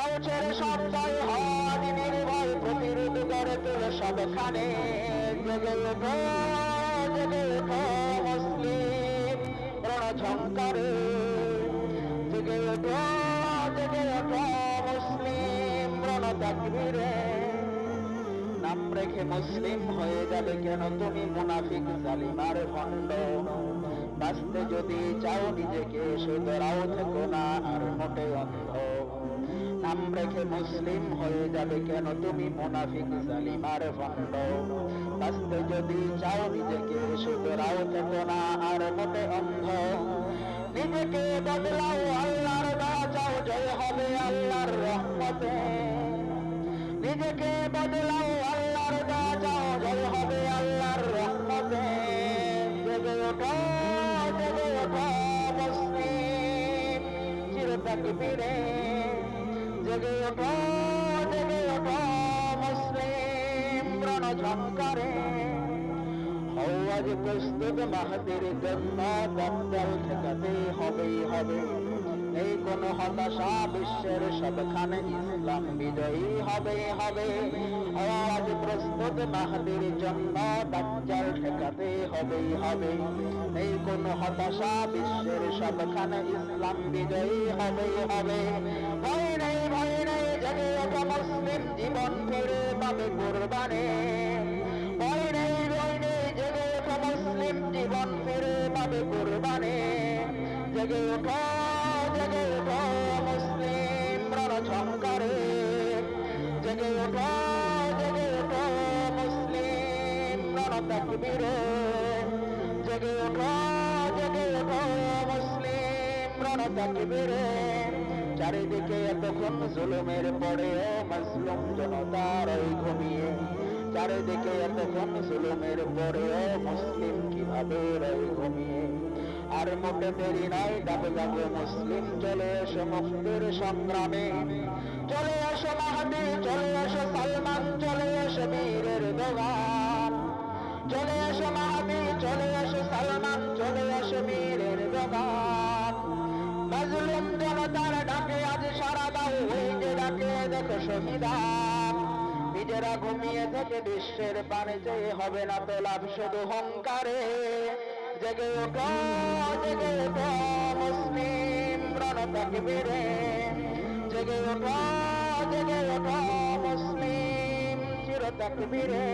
তাও ছেড়ে সন্তাই হওয়া দিনের ভয় প্রতিরোধ করে তোর সবখানে। জেগে ওঠো জেগে ওঠো মুসলিম রণঝঙ্কারে। জেগে ওঠো জেগে ওঠো মুসলিম রণতাকবীরে নাম রেখে মুসলিম হয়ে যাবে কেন তুমি মুনাফিক জালিমার ভণ্ড? বাঁচতে যদি চাও নিজেকে সুতরাও থেকো না, আর মোটে অন্ধ। নাম রেখে মুসলিম হয়ে যাবে কেন? তুমি মুনাফিক জালিমার ভণ্ড। বাঁচতে যদি চাও নিজেকে সুতরাও থেকো না, আর মোটে অন্ধ। নিজেকে বদলাও আল্লাহর বাঁচাও জয় হবে আল্লাহর রহমতে। নিজেকে বদলাও চিরতাক ফিরে জেগে ওঠো জেগে ওঠো মুসলিম রণঝঙ্কারে হও আজ প্রস্তুত মাহাদের জন্য দপ্তর ঠেকাতে হতাশা বিশ্বের সবখানে ইসলাম বিজয়ী হবে হবে। আজ প্রস্তুত মাহাদের জন্য দপ্তর ঠেকাতে হবেই, হবে। এই কোন হতাশা বিশ্বের সবখানে ইসলাম বিজয়ী হবেই, হবে। ভয় নেই ভয় নেই, জেগে ওঠা মুসলিম জীবন ফিরে পাবে কোরবানে। ভয় নেই ভয় নেই, জেগে ওঠা মুসলিম জীবন ফিরে পাবে কোরবানে। জেগে ওঠো রণতাকবীরে জেগে ওঠো, জেগে মুসলিম রণতাকবীরে চারিদিকে এতক্ষণ জুলুমের পড়ে মজলুম জনতার ঘুমিয়ে। চারিদিকে এতক্ষণ জুলুমের পরে মুসলিম কীভাবে রই ঘুমিয়ে? আর মোটে দেরি নয় ডাবে যাবে মুসলিম চলে এসো মুক্তির সংগ্রামে। চলে এসো মাহাদি, চলে এসো সালমান, চলে এসো বীরের দোগান দেখো নিজেরা ঘুমিয়ে থেকে বিশ্বের পানে হবে না তো লাভ শুধু হংকারে জেগে ওঠো জেগে ওঠো, মুসলিম রণতাকে বেড়ে জেগে ওঠো জেগে ওঠো, মুসলিম চিরতাকে বেড়ে